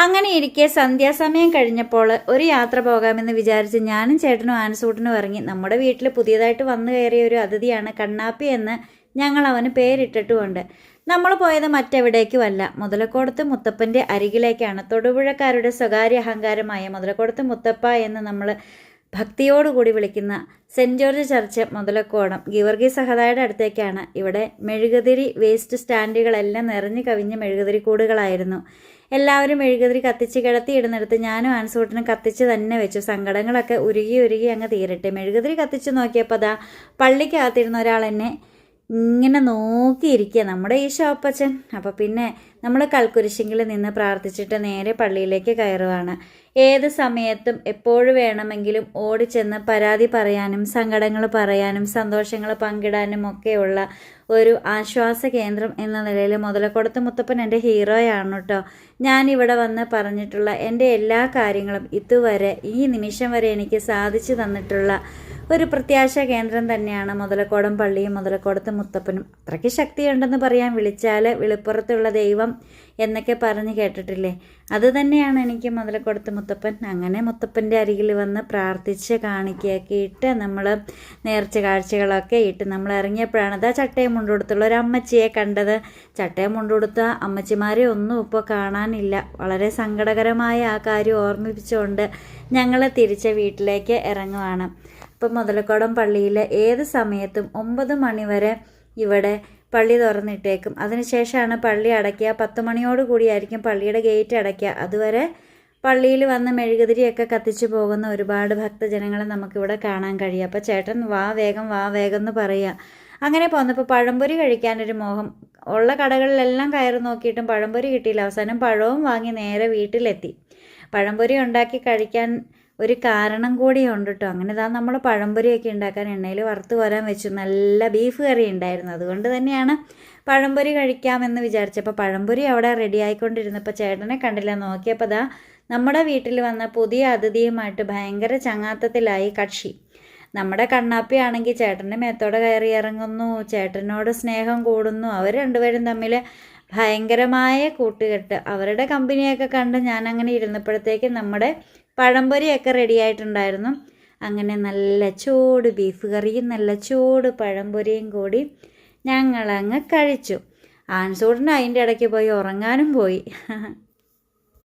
അങ്ങനെ ഇരിക്കെ സന്ധ്യാസമയം കഴിഞ്ഞപ്പോൾ ഒരു യാത്ര പോകാമെന്ന് വിചാരിച്ച് ഞാനും ചേട്ടനും ആനസൂട്ടനും ഇറങ്ങി നമ്മുടെ വീട്ടിൽ പുതിയതായിട്ട് വന്നു കയറിയ ഒരു അതിഥിയാണ് കണ്ണാപ്പി എന്ന് ഞങ്ങൾ അവന് പേരിട്ടിട്ടുമുണ്ട്. നമ്മൾ പോയത് മറ്റെവിടേക്കുമല്ല. മുതലക്കോടത്ത് മുത്തപ്പന്റെ അരികിലേക്കാണ്. തൊടുപുഴക്കാരുടെ സ്വകാര്യ അഹങ്കാരമായ മുതലക്കോടത്ത് മുത്തപ്പ എന്ന് നമ്മൾ ഭക്തിയോടുകൂടി വിളിക്കുന്ന സെന്റ് ജോർജ് ചർച്ച് മുതലക്കോണം ഗിവർഗി സഹതായുടെ അടുത്തേക്കാണ്. ഇവിടെ മെഴുകുതിരി വേസ്റ്റ് സ്റ്റാൻഡുകളെല്ലാം നിറഞ്ഞു കവിഞ്ഞ മെഴുകുതിരി കൂടുകളായിരുന്നു എല്ലാവരും മെഴുകുതിരി കത്തിച്ച് കിടത്തി ഇടുന്നിടത്ത് ഞാനും ആൻസൂട്ടിനും കത്തിച്ച് തന്നെ വെച്ചു. സങ്കടങ്ങളൊക്കെ ഉരുകി ഉരുകി അങ്ങ് തീരട്ടെ. മെഴുകുതിരി കത്തിച്ച് നോക്കിയപ്പോൾ അതാ പള്ളിക്കകത്തിരുന്ന ഒരാൾ എന്നെ ഇങ്ങനെ നോക്കിയിരിക്കുക നമ്മുടെ ഈ ഷോപ്പച്ചൻ അപ്പോൾ പിന്നെ നമ്മൾ കൽക്കുരിശിങ്കിൽ നിന്ന് പ്രാർത്ഥിച്ചിട്ട് നേരെ പള്ളിയിലേക്ക് കയറുവാണ്. ഏത് സമയത്തും എപ്പോഴും വേണമെങ്കിലും ഓടിച്ചെന്ന് പരാതി പറയാനും സങ്കടങ്ങൾ പറയാനും സന്തോഷങ്ങൾ പങ്കിടാനും ഒക്കെയുള്ള ഒരു ആശ്വാസ കേന്ദ്രം എന്ന നിലയിൽ മുതലക്കൊടത്ത് മുത്തപ്പൻ എന്റെ ഹീറോയാണ് കേട്ടോ ഇവിടെ വന്ന് പറഞ്ഞിട്ടുള്ള എന്റെ എല്ലാ കാര്യങ്ങളും ഇതുവരെ ഈ നിമിഷം വരെ എനിക്ക് സാധിച്ചു തന്നിട്ടുള്ള ഒരു പ്രത്യാശ കേന്ദ്രം തന്നെയാണ് മുതലക്കോടം പള്ളിയും മുതലക്കോടത്ത് മുത്തപ്പനും. അത്രയ്ക്ക് ശക്തിയുണ്ടെന്ന് പറയാൻ വിളിച്ചാൽ വിളിപ്പുറത്തുള്ള ദൈവം എന്നൊക്കെ പറഞ്ഞ് കേട്ടിട്ടില്ലേ? അത് തന്നെയാണ് എനിക്ക് മുതലക്കോടത്ത് മുത്തപ്പൻ. അങ്ങനെ മുത്തപ്പന്റെ അരികിൽ വന്ന് പ്രാർത്ഥിച്ച് കാണിക്കുകയൊക്കെ ഇട്ട് നമ്മൾ നേർച്ച കാഴ്ചകളൊക്കെ ഇട്ട് നമ്മൾ ഇറങ്ങിയപ്പോഴാണ് അതാ ചട്ടയും മുണ്ടുകൊടുത്തുള്ള ഒരു അമ്മച്ചിയെ കണ്ടത്. ചട്ടയും മുണ്ടുകൊടുത്ത അമ്മച്ചിമാരെ ഒന്നും ഇപ്പോൾ കാണാനില്ല. വളരെ സങ്കടകരമായ ആ കാര്യം ഓർമ്മിപ്പിച്ചുകൊണ്ട് ഞങ്ങൾ തിരിച്ച് വീട്ടിലേക്ക് ഇറങ്ങുവാണ്. ഇപ്പം മുതലക്കോടം പള്ളിയിൽ ഏത് സമയത്തും ഒമ്പത് മണി വരെ ഇവിടെ പള്ളി തുറന്നിട്ടേക്കും. അതിനുശേഷമാണ് പള്ളി അടയ്ക്കുക. പത്ത് മണിയോട് കൂടിയായിരിക്കും പള്ളിയുടെ ഗേറ്റ് അടയ്ക്കുക. അതുവരെ പള്ളിയിൽ വന്ന് മെഴുകുതിരിയൊക്കെ കത്തിച്ചു പോകുന്ന ഒരുപാട് ഭക്തജനങ്ങളെ നമുക്കിവിടെ കാണാൻ കഴിയും. അപ്പോൾ ചേട്ടൻ വാ വേഗം വാ വേഗം എന്ന് പറയുക. അങ്ങനെ പോന്നപ്പോൾ പഴംപൊരി കഴിക്കാനൊരു മോഹം. ഉള്ള കടകളിലെല്ലാം കയറി നോക്കിയിട്ടും പഴംപൊരി കിട്ടിയില്ല. അവസാനം പഴവും വാങ്ങി നേരെ വീട്ടിലെത്തി. പഴംപൊരി ഉണ്ടാക്കി കഴിക്കാൻ ഒരു കാരണം കൂടിയുണ്ട് കേട്ടോ അങ്ങനെ ഇതാ നമ്മൾ പഴംപൊരിയൊക്കെ ഉണ്ടാക്കാൻ എണ്ണയിൽ വറുത്ത് വരാൻ വെച്ചു. നല്ല ബീഫ് കറി ഉണ്ടായിരുന്നു. അതുകൊണ്ട് തന്നെയാണ് പഴംപൊരി കഴിക്കാമെന്ന് വിചാരിച്ചപ്പോൾ പഴംപൊരി അവിടെ റെഡി ആയിക്കൊണ്ടിരുന്നപ്പോൾ ചേട്ടനെ കണ്ടില്ല. നോക്കിയപ്പോൾ ദാ നമ്മുടെ വീട്ടിൽ വന്ന പുതിയ അതിഥിയുമായിട്ട് ഭയങ്കര ചങ്ങാത്തത്തിലായി കക്ഷി. നമ്മുടെ കണ്ണാപ്പിയാണെങ്കിൽ ചേട്ടന്റെ മേത്തോടെ കയറി ഇറങ്ങുന്നു. ചേട്ടനോട് സ്നേഹം കൂടുന്നു. അവർ രണ്ടുപേരും തമ്മിൽ ഭയങ്കരമായ കൂട്ടുകെട്ട്. അവരുടെ കമ്പനിയൊക്കെ കണ്ട് ഞാൻ അങ്ങനെ ഇരുന്നപ്പോഴത്തേക്കും നമ്മുടെ പഴംപൊരിയൊക്കെ റെഡി ആയിട്ടുണ്ടായിരുന്നു. അങ്ങനെ നല്ല ചൂട് ബീഫ് കറിയും നല്ല ചൂട് പഴംപൊരിയും കൂടി ഞങ്ങളങ്ങ് കഴിച്ചു. ആൺസൂടിന് അതിന്റെ ഇടയ്ക്ക് പോയി ഉറങ്ങാനും പോയി.